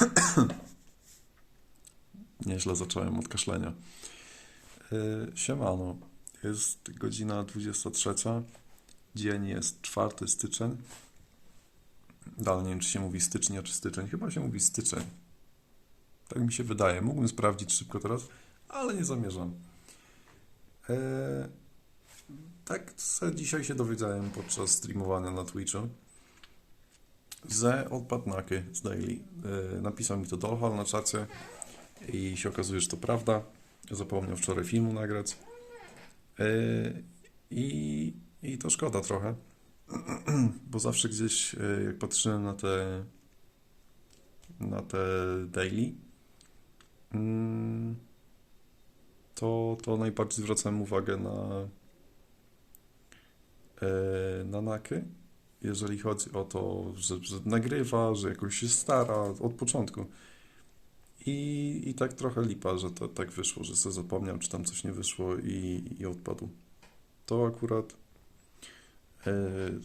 Nieźle zacząłem od kaszlenia. Yy, Siemano, jest godzina 23. Dzień jest 4 styczeń. Dalej nie wiem, czy się mówi stycznia, czy styczeń. Chyba się mówi styczeń. Tak mi się wydaje. Mógłbym sprawdzić szybko teraz, ale nie zamierzam. Eee, tak dzisiaj się dowiedziałem podczas streamowania na Twitchu, że odpadł Naky z Daily. Eee, napisał mi to Dolhal na czacie i się okazuje, że to prawda. Zapomniał wczoraj filmu nagrać. Eee, I, I to szkoda trochę, bo zawsze gdzieś, e, jak patrzyłem na te na te daily, mm, to, to najbardziej zwracałem uwagę na e, na Naky, jeżeli chodzi o to, że, że nagrywa, że jakoś się stara od początku. I, I tak trochę lipa, że to tak wyszło, że sobie zapomniał, czy tam coś nie wyszło i, i odpadł. To akurat e,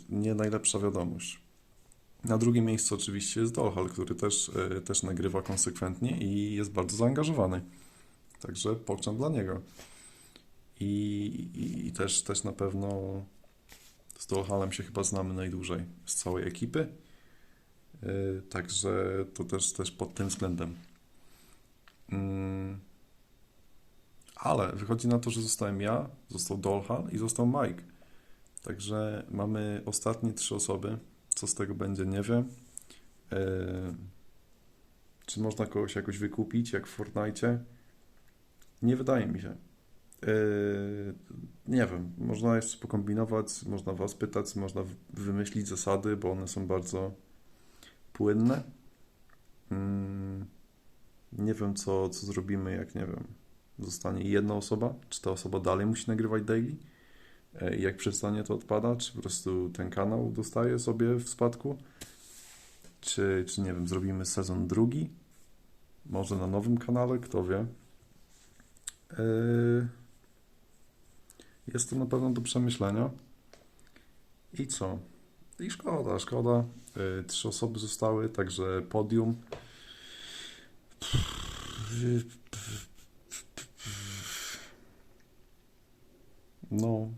nie najlepsza wiadomość. Na drugim miejscu oczywiście jest Dolhal, który też, e, też nagrywa konsekwentnie i jest bardzo zaangażowany. Także pokczam dla niego. I, i, i też, też na pewno z Dolhalem się chyba znamy najdłużej z całej ekipy. E, Także to też, też pod tym względem. Mm. Ale wychodzi na to, że zostałem ja, został Dolhal i został Mike. Także mamy ostatnie trzy osoby. Co z tego będzie, nie wiem. Eee, czy można kogoś jakoś wykupić, jak w Fortnite? Nie wydaje mi się. Eee, nie wiem. Można jeszcze pokombinować, można was pytać, można wymyślić zasady, bo one są bardzo płynne. Mm, nie wiem, co, co zrobimy, jak nie wiem, zostanie jedna osoba, czy ta osoba dalej musi nagrywać daily? E, Jak przestanie, to odpada? Czy po prostu ten kanał dostaje sobie w spadku? Czy, czy nie wiem, zrobimy sezon drugi? Może na nowym kanale, kto wie. E, Jest to na pewno do przemyślenia. I co? I szkoda, szkoda. E, Trzy osoby zostały, także podium. No,